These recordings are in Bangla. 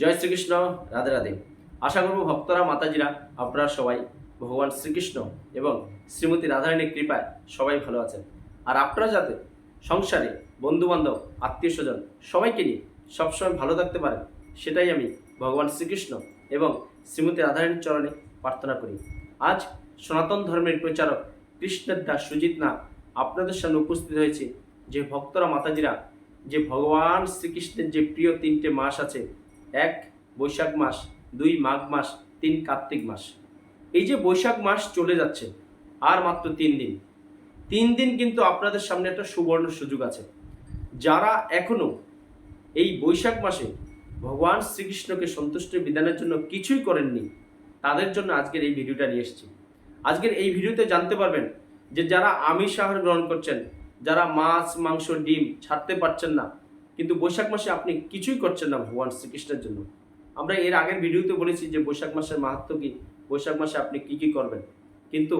জয় শ্রীকৃষ্ণ, রাধে রাধে। আশা করব ভক্তরা, মাতাজিরা, আপনারা সবাই ভগবান শ্রীকৃষ্ণ এবং শ্রীমতী রাধারানীর কৃপায় সবাই ভালো আছেন। আর আপনারা যাতে সংসারে বন্ধুবান্ধব আত্মীয় স্বজন সবাইকে নিয়ে সবসময় ভালো থাকতে পারেন, সেটাই আমি ভগবান শ্রীকৃষ্ণ এবং শ্রীমতী রাধারানীর চরণে প্রার্থনা করি। আজ সনাতন ধর্মের প্রচারক কৃষ্ণের দাস সুজিত না আপনাদের সামনে উপস্থিত হয়েছে। যে ভক্তরা, মাতাজিরা, যে ভগবান শ্রীকৃষ্ণের যে প্রিয় তিনটে মাস আছে এক বৈশাখ মাস, দুই মাঘ মাস, তিন কার্তিক মাস। এই যে বৈশাখ মাস চলে যাচ্ছে, আর মাত্র তিন দিন। তিন দিন কিন্তু আপনাদের সামনে একটা সুবর্ণ সুযোগ আছে। যারা এখনও এই বৈশাখ মাসে ভগবান শ্রীকৃষ্ণকে সন্তুষ্টি বিধানের জন্য কিছুই করেননি, তাদের জন্য আজকের এই ভিডিওটা নিয়ে এসেছি। আজকের এই ভিডিওতে জানতে পারবেন যে যারা আমিষ আহার গ্রহণ করছেন, যারা মাছ, মাংস, ডিম ছাড়তে পারছেন না কিন্তু বৈশাখ মাসে আপনি কিছুই করছেন না ভগবান শ্রীকৃষ্ণের জন্য। আমরা এর আগের ভিডিওতে বলেছি যে বৈশাখ মাসের মাহাত্ম কি, বৈশাখ মাসে আপনি কি কি করবেন। কিন্তু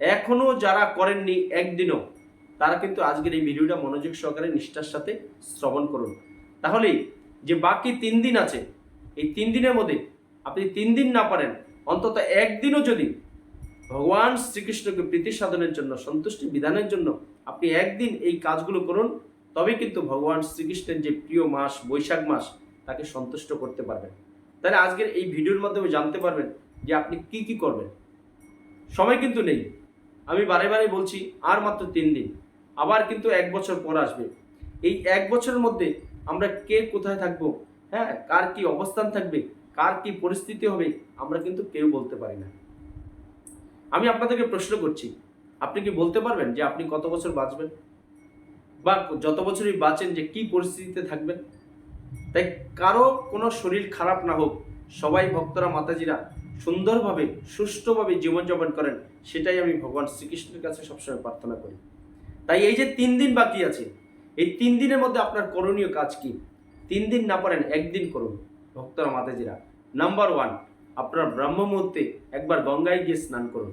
এখনও যারা করেননি একদিনও, তারা কিন্তু আজকের এই ভিডিওটা মনোযোগ সহকারে নিষ্ঠার সাথে শ্রবণ করুন। তাহলে যে বাকি তিন দিন আছে, এই তিন দিনের মধ্যে আপনি তিন দিন না পারেন, অন্তত একদিনও যদি ভগবান শ্রীকৃষ্ণকে প্রীতি সাধনের জন্য, সন্তুষ্টি বিধানের জন্য আপনি একদিন এই কাজগুলো করুন তবে কিন্তু ভগবান শ্রীকৃষ্ণের যে প্রিয় মাস, বৈশাখ মাস, তাকে সন্তুষ্ট করতে পারবেন। তাহলে আজকের এই ভিডিওর মাধ্যমে জানতে পারবেন যে আপনি কি কি করবেন। সময় কিন্তু নেই। আমি বারে বারে বলছি, আর মাত্র তিন দিন। আবার কিন্তু এক বছর পর আসবে। এই এক বছরের মধ্যে আমরা কে কোথায় থাকব? হ্যাঁ কার কি অবস্থান থাকবে? কার কি পরিস্থিতি হবে? আমরা কিন্তু কেউ বলতে পারি না। আমি আপনাদেরকে প্রশ্ন করছি, আপনি কি বলতে পারবেন যে আপনি কত বছর বাঁচবেন? বা যত বছরই বাঁচেন যে কি পরিস্থিতিতে থাকবেন। তাই কারও কোনো শরীর খারাপ না হোক, সবাই ভক্তরা, মাতাজিরা সুন্দরভাবে, সুষ্ঠুভাবে জীবনযাপন করেন, সেটাই আমি ভগবান শ্রীকৃষ্ণের কাছে সবসময় প্রার্থনা করি। তাই এই যে তিন দিন বাকি আছে, এই তিন দিনের মধ্যে আপনার করণীয় কাজ কি? তিন দিন না পারেন, একদিন করুন, ভক্তরা, মাতাজিরা। নাম্বার ওয়ান, আপনার ব্রহ্ম মুহূর্তে একবার গঙ্গায় গিয়ে স্নান করুন।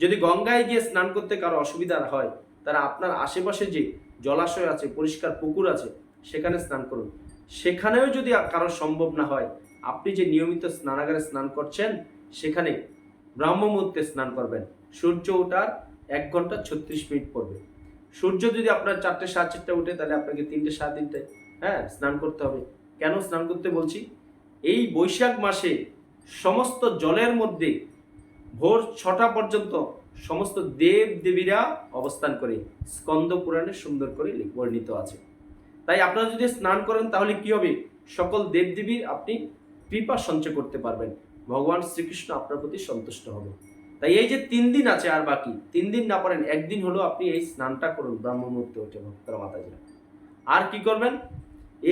যদি গঙ্গায় গিয়ে স্নান করতে কারও অসুবিধা হয়, তারা আপনার আশেপাশে যে জলাশয় আছে, পরিষ্কার পুকুর আছে, সেখানে স্নান করুন। সেখানেও যদি কারও সম্ভব না হয়, আপনি যে নিয়মিত স্নানাগারে স্নান করছেন, সেখানে ব্রাহ্ম মুহূর্তে স্নান করবেন। সূর্য ওঠার এক ঘণ্টা ছত্রিশ মিনিট পড়বে। সূর্য যদি আপনার চারটে, সাড়ে চারটে উঠে, তাহলে আপনাকে তিনটে, সাড়ে তিনটে হ্যাঁ স্নান করতে হবে। কেন স্নান করতে বলছি? এই বৈশাখ মাসে সমস্ত জলের মধ্যে ভোর ছটা পর্যন্ত সমস্ত দেব দেবীরা অবস্থান করে, স্কন্দ পুরাণে সুন্দর করে বর্ণিত আছে। তাই আপনারা যদি স্নান করেন, তাহলে কি হবে? সকল দেবদেবীর আপনি কৃপা সঞ্চয় করতে পারবেন। ভগবান শ্রীকৃষ্ণ আপনার প্রতি সন্তুষ্ট হবে। তাই এই যে তিন দিন আছে আর বাকি, তিন দিন না পারেন, একদিন হলো আপনি এই স্নানটা করুন ব্রাহ্ম মুহূর্তে ওঠে ভক্তরা মাতাজিরা। আর কি করবেন?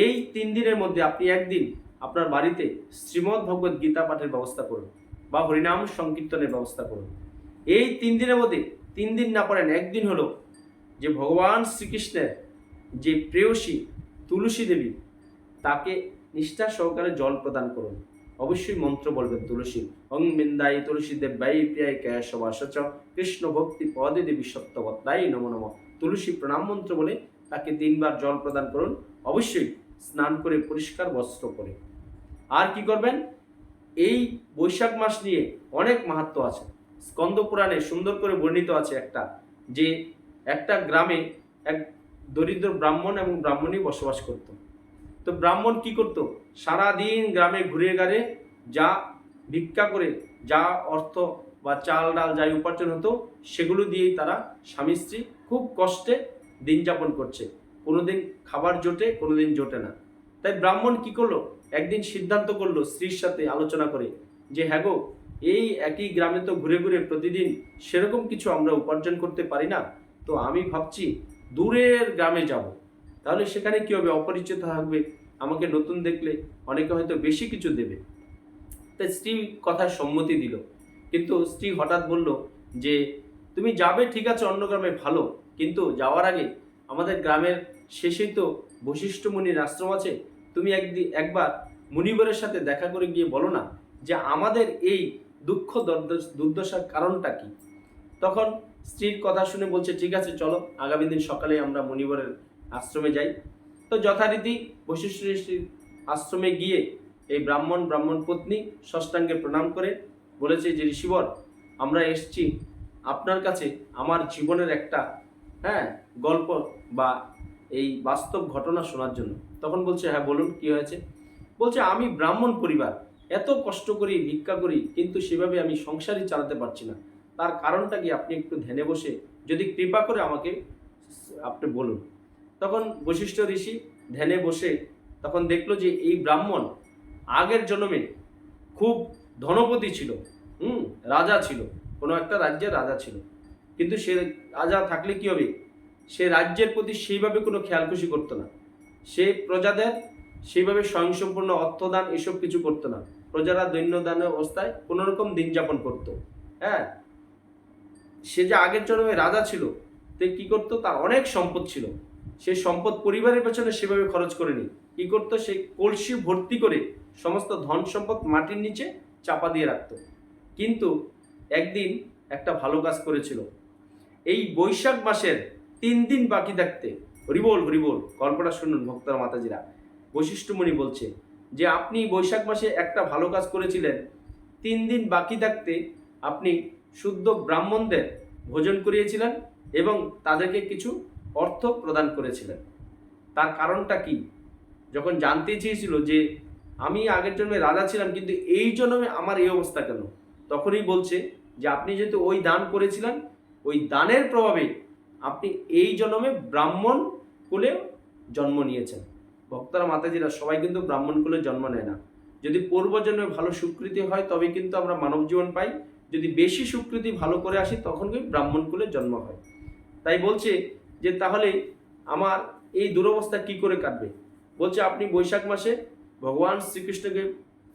এই তিন দিনের মধ্যে আপনি একদিন আপনার বাড়িতে শ্রীমদ্ ভগবত গীতা পাঠের ব্যবস্থা করুন বা হরিনাম সংকীর্তনের ব্যবস্থা করুন। এই তিন দিনের মধ্যে, তিন দিন না পারেন একদিন হলো যে ভগবান শ্রীকৃষ্ণের যে প্রেয়সী তুলসী দেবী, তাকে নিষ্ঠা সহকারে জল প্রদান করুন। অবশ্যই মন্ত্র বলবেন তুলসী। অং বিন্দাই তুলসী দেব বাই প্রিয়াই কেশবাসচ, কৃষ্ণ ভক্তি পদে দেবী সত্যবত্তাই নম নম। তুলসী প্রণাম মন্ত্র বলে তাকে তিনবার জল প্রদান করুন। অবশ্যই স্নান করে পরিষ্কার বস্ত্র করে আর কি করবেন? এই বৈশাখ মাস নিয়ে অনেক মাহাত্ম আছে। স্কন্দ পুরাণে সুন্দর করে বর্ণিত আছে একটা, যে একটা গ্রামে এক দরিদ্র ব্রাহ্মণ এবং ব্রাহ্মণী বসবাস করত। তো ব্রাহ্মণ কি করত? সারাদিন গ্রামে ঘুরে গাড়ে যা ভিক্ষা করে, যা অর্থ বা চাল ডাল যাই উপার্জন হতো, সেগুলো দিয়েই তারা স্বামী স্ত্রী খুব কষ্টে দিন যাপন করছে। কোনোদিন খাবার জোটে, কোনোদিন জোটে না। তাই ব্রাহ্মণ কি করল? একদিন সিদ্ধান্ত করল স্ত্রীর সাথে আলোচনা করে যে হ্যাঁ গো এই একই গ্রামে তো ঘুরে ঘুরে প্রতিদিন সেরকম কিছু আমরা উপার্জন করতে পারি না। তো আমি ভাবছি দূরের গ্রামে যাব। তাহলে সেখানে কি হবে? অপরিচিত থাকবে। আমাকে নতুন দেখলে অনেকে হয়তো বেশি কিছু দেবে। তাই স্ত্রী কথার সম্মতি দিল। কিন্তু স্ত্রী হঠাৎ বলল যে, তুমি যাবে ঠিক আছে, অন্য গ্রামে ভালো। কিন্তু যাওয়ার আগে আমাদের গ্রামের শেষেই তো বশিষ্ঠ মুনির আশ্রম আছে। তুমি একদিন একবার মুনিবরের সাথে দেখা করে গিয়ে বলো না যে, আমাদের এই দুঃখ দুর্দশার কারণটা কি? তখন স্ত্রীর কথা শুনে বলছে, ঠিক আছে, চলো, আগামী দিন সকালে আমরা মণিবরের আশ্রমে যাই। তো যথারীতি বশিষ্ঠ আশ্রমে গিয়ে এই ব্রাহ্মণ ব্রাহ্মণ পত্নী ষষ্ঠাঙ্গে প্রণাম করে বলেছে যে, ঋষিবর, আমরা এসছি আপনার কাছে আমার জীবনের একটা হ্যাঁ গল্প বা এই বাস্তব ঘটনা শোনার জন্য। তখন বলছে হ্যাঁ বলুন, কি হয়েছে? বলছে, আমি ব্রাহ্মণ পরিবার এত কষ্ট করি, ভিক্ষা করি, কিন্তু সেভাবে আমি সংসারই চালাতে পারছি না। তার কারণটা কি আপনি একটু ধ্যানে বসে যদি কৃপা করে আমাকে আপনি বলুন। তখন বশিষ্ঠ ঋষি ধ্যানে বসে তখন দেখল যে এই ব্রাহ্মণ আগের জন্মে খুব ধনপতি ছিল, হুম, রাজা ছিল, কোনো একটা রাজ্যের রাজা ছিল। কিন্তু সে রাজা থাকলে কি হবে? সে রাজ্যের প্রতি সেইভাবে কোনো খেয়াল খুশি করতো না। সে প্রজাদের সেইভাবে স্বয়ংসম্পূর্ণ অর্থদান এসব কিছু করতো না। প্রজারা দৈন্যদানের অবস্থায় কোনো রকম দিন যাপন করতো। হ্যাঁ? সে যে আগের জন্মে রাজা ছিল, তে কি করতো? তার অনেক সম্পদ ছিল। সে সম্পদ পরিবারের পেছনে সেভাবে খরচ করেনি। কি করতো? সে কলসি ভর্তি করে সমস্ত ধন সম্পদ মাটির নিচে চাপা দিয়ে রাখত। কিন্তু একদিন একটা ভালো কাজ করেছিল। এই বৈশাখ মাসের তিন দিন বাকি থাকতে, হরিবোল হরিবোল, গল্পটা শুনুন ভক্তরা মাতাজিরা। বৈশিষ্ট্যমণি বলছে যে আপনি বৈশাখ মাসে একটা ভালো কাজ করেছিলেন, তিন দিন বাকি থাকতে আপনি শুদ্ধ ব্রাহ্মণদের ভোজন করিয়েছিলেন এবং তাদেরকে কিছু অর্থ প্রদান করেছিলেন। তার কারণটা কি? যখন জানতে চেয়েছিল যে আমি আগের জন্মে রাজা ছিলাম, কিন্তু এই জন্মে আমার এই অবস্থা কেন? তখনই বলছে যে আপনি যেহেতু ওই দান করেছিলেন, ওই দানের প্রভাবে আপনি এই জন্মে ব্রাহ্মণ কুলে জন্ম নিয়েছেন। ভক্তরা মাতাজিরা সবাই কিন্তু ব্রাহ্মণ কুলে জন্ম নেয় না। যদি পূর্বজন্মে ভালো স্বীকৃতি হয়, তবে কিন্তু আমরা মানব জীবন পাই। যদি বেশি স্বীকৃতি ভালো করে আসি, তখন কিন্তু ব্রাহ্মণ কুলে জন্ম হয়। তাই বলছে যে, তাহলে আমার এই দুরবস্থা কি করে কাটবে? বলছে, আপনি বৈশাখ মাসে ভগবান শ্রীকৃষ্ণকে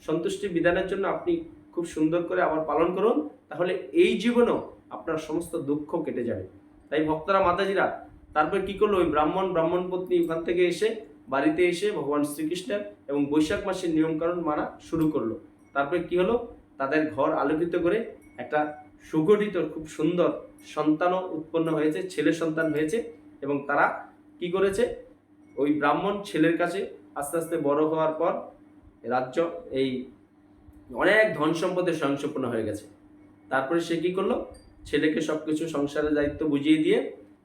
সন্তুষ্টি বিধানের জন্য আপনি খুব সুন্দর করে আবার পালন করুন, তাহলে এই জীবনেও আপনার সমস্ত দুঃখ কেটে যাবে। তাই ভক্তরা মাতাজিরা তারপর কি করল? ওই ব্রাহ্মণ ব্রাহ্মণ পত্নী ওখান থেকে এসে বাড়িতে এসে ভগবান শ্রীকৃষ্ণের এবং বৈশাখ মাসের নিয়মকানুন মানা শুরু করল। তারপরে কি হলো? তাদের ঘর আলোকিত করে একটা সুগঠিত, খুব সুন্দর সন্তানও উৎপন্ন হয়েছে, ছেলে সন্তান হয়েছে এবং তারা কি করেছে? ওই ব্রাহ্মণ ছেলের কাছে আস্তে আস্তে বড় হওয়ার পর রাজ্য এই অনেক ধন সম্পদের স্বয়ংসম্পন্ন হয়ে গেছে। তারপরে সে কি করল? ছেলেকে সব কিছু সংসারের দায়িত্ব বুঝিয়ে দিয়ে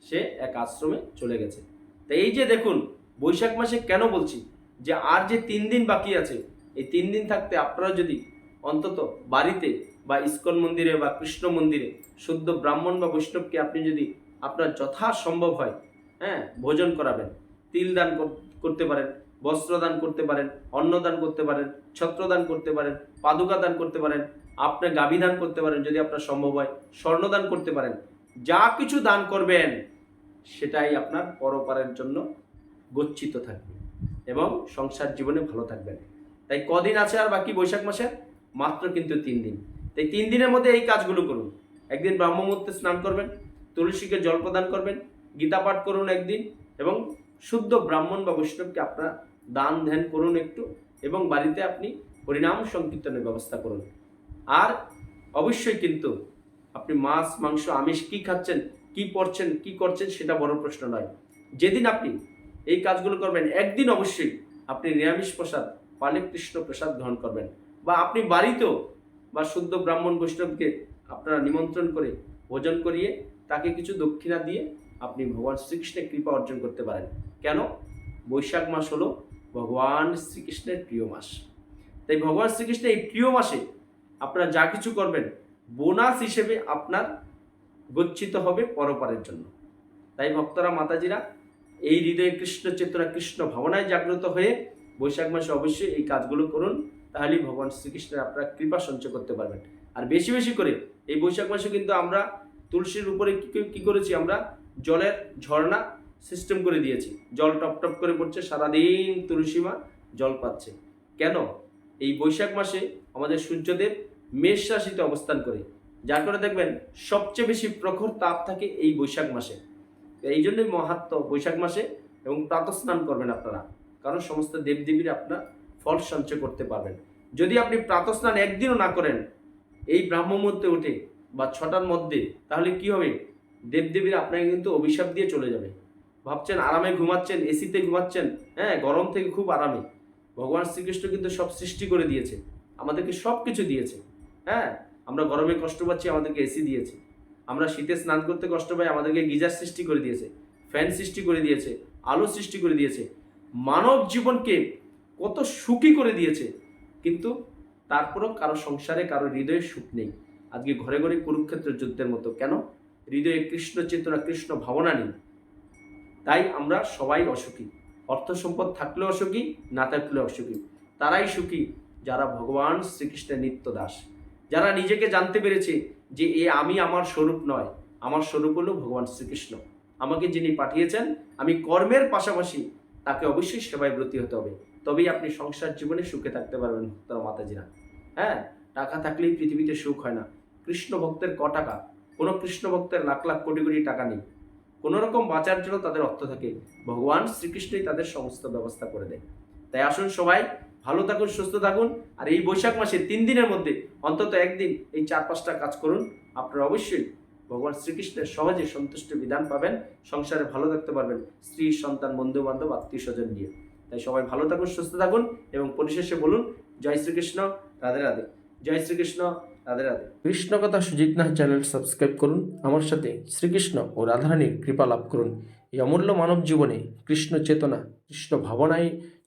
সে এক আশ্রমে চলে গেছে। তো এই যে দেখুন বৈশাখ মাসে কেন বলছি? যে আর যে তিন দিন বাকি আছে, এই তিন দিন থাকতে আপনারা যদি অন্তত বাড়িতে বা ইস্কন মন্দিরে বা কৃষ্ণ মন্দিরে শুদ্ধ ব্রাহ্মণ বা বৈষ্ণবকে আপনি যদি আপনার যথাসম্ভব হয় হ্যাঁ ভোজন করাবেন, তিল দান করতে পারেন, বস্ত্র দান করতে পারেন অন্নদান করতে পারেন ছত্রদান করতে পারেন, পাদুকা দান করতে পারেন, আপনি গাভী দান করতে পারেন যদি আপনার সম্ভব হয় স্বর্ণদান করতে পারেন, যা কিছু দান করবেন, সেটাই আপনার পরপারের জন্য গচ্ছিত থাকবে এবং সংসার জীবনে ভালো থাকবেন তাই কদিন আছে আর বাকি বৈশাখ মাসে মাত্র কিন্তু তিন দিন। তাই তিন দিনের মধ্যে এই কাজগুলো করুন। একদিন ব্রাহ্মমূর্তে স্নান করবেন, তুলসীকে জল প্রদান করবেন, গীতা পাঠ করুন একদিন এবং শুদ্ধ ব্রাহ্মণ বা বৈষ্ণবকে আপনার দান ধ্যান করুন একটু এবং বাড়িতে আপনি হরিনাম সংকীর্তনের ব্যবস্থা করুন। আর অবশ্যই কিন্তু আপনি মাছ, মাংস, আমিষ কি খাচ্ছেন, কি পড়ছেন কি করছেন সেটা বড় প্রশ্ন নয়। যেদিন আপনি এই কাজগুলো করবেন। একদিন অবশ্যই আপনি নিরামিষ প্রসাদ পালে কৃষ্ণ প্রসাদ গ্রহণ করবেন। বা আপনি বাড়িতেও বা শুদ্ধ ব্রাহ্মণ বৈষ্ণবকে আপনারা নিমন্ত্রণ করে ভোজন করিয়ে তাকে কিছু দক্ষিণা দিয়ে আপনি ভগবান শ্রীকৃষ্ণের কৃপা অর্জন করতে পারেন। কেন? বৈশাখ মাস হলো ভগবান শ্রীকৃষ্ণের প্রিয় মাস। তাই ভগবান শ্রীকৃষ্ণের এই প্রিয় মাসে আপনারা যা কিছু করবেন, বোনাস হিসেবে আপনার গচ্ছিত হবে পরপারের জন্য। তাই ভক্তরা, মাতাজিরা এই হৃদয়ে কৃষ্ণ চেতনা, কৃষ্ণ ভাবনায় জাগ্রত হয়ে বৈশাখ মাসে অবশ্যই এই কাজগুলো করুন, তাহলেই ভগবান শ্রীকৃষ্ণের আপনারা কৃপা সঞ্চয় করতে পারবেন। আর বেশি বেশি করে এই বৈশাখ মাসে কিন্তু আমরা তুলসীর উপরে কি করেছি আমরা? জলের ঝর্ণা সিস্টেম করে দিয়েছি। জল টপ টপ করে পড়ছে, সারাদিন তুলসী মা জল পাচ্ছে। কেন? এই বৈশাখ মাসে আমাদের সূর্যদেব মেষ রাশিতে অবস্থান করে। যার করে দেখবেন সবচেয়ে বেশি প্রখর তাপ থাকে এই বৈশাখ মাসে। এই জন্যই মহাত্ম বৈশাখ মাসে এবং প্রাতঃস্নান করবেন আপনারা। কারণ সমস্ত দেবদেবীর আপনার ফল সঞ্চয় করতে পারবেন। যদি আপনি প্রাতঃস্নান একদিনও না করেন, এই ব্রাহ্ম মুহূর্তে উঠে বা ছটার মধ্যে, তাহলে কি হবে? দেবদেবীরা আপনাকে কিন্তু অভিশাপ দিয়ে চলে যাবে। ভাবছেন আরামে ঘুমাচ্ছেন, এসিতে ঘুমাচ্ছেন হ্যাঁ গরম থেকে খুব আরামে। ভগবান শ্রীকৃষ্ণ কিন্তু সব সৃষ্টি করে দিয়েছে। আমাদেরকে সব কিছু দিয়েছে। হ্যাঁ আমরা গরমে কষ্ট পাচ্ছি, আমাদেরকে এসি দিয়েছে। আমরা শীতে স্নান করতে কষ্ট পাই, আমাদেরকে গিজার সৃষ্টি করে দিয়েছে, ফ্যান সৃষ্টি করে দিয়েছে, আলো সৃষ্টি করে দিয়েছে, মানব জীবনকে কত সুখী করে দিয়েছে, কিন্তু তারপরও কারও সংসারে, কারও হৃদয়ে সুখ নেই। আজকে ঘরে ঘরে কুরুক্ষেত্র যুদ্ধের মতো, কেন? হৃদয়ে কৃষ্ণ চেতনা, কৃষ্ণ ভাবনা নেই। তাই আমরা সবাই অসুখী। অর্থ সম্পদ থাকলেও অসুখী, না থাকলেও অসুখী। তারাই সুখী যারা ভগবান শ্রীকৃষ্ণের নিত্য দাস। যারা নিজেকে জানতে পেরেছে যে এ আমি আমার স্বরূপ নয়, আমার স্বরূপ হলো ভগবান শ্রীকৃষ্ণ। আমাকে যিনি পাঠিয়েছেন, আমি কর্মের পাশাপাশি তাকে অবশ্যই সেবায় ব্রতী হতে হবে। তবেই আপনি সংসার জীবনে সুখে থাকতে পারবেন ভক্তরা মাতাজিরা। হ্যাঁ? টাকা থাকলেই পৃথিবীতে সুখ হয় না। কৃষ্ণ ভক্তের ক টাকা? কোনো কৃষ্ণ ভক্তের লাখ লাখ কোটি কোটি টাকা নেই। কোনো রকম বাঁচার জন্য তাদের অর্থ থাকে। ভগবান শ্রীকৃষ্ণই তাদের সমস্ত ব্যবস্থা করে দেয়। তাই আসুন সবাই ভালো থাকুন, সুস্থ থাকুন। আর এই বৈশাখ মাসে তিন দিনের মধ্যে অন্তত একদিন এই চার পাঁচটা কাজ করুন। আপনারা অবশ্যই ভগবান শ্রীকৃষ্ণের সহজে সন্তুষ্ট বিধান পাবেন, সংসারে ভালো থাকতে পারবেন স্ত্রী, সন্তান বন্ধু বান্ধব আত্মীয় স্বজন নিয়ে। তাই সবাই ভালো থাকুন, সুস্থ থাকুন এবং পরিশেষে বলুন, জয় শ্রীকৃষ্ণ, রাধে রাধে। জয় শ্রীকৃষ্ণ, রাধে রাধে। কৃষ্ণ কথা সুজিত নাহ চ্যানেল সাবস্ক্রাইব করুন, আমার সাথে শ্রীকৃষ্ণ ও রাধারানীর কৃপা লাভ করুন। এই অমূল্য মানব জীবনে কৃষ্ণ চেতনা, কৃষ্ণ ভাবনায়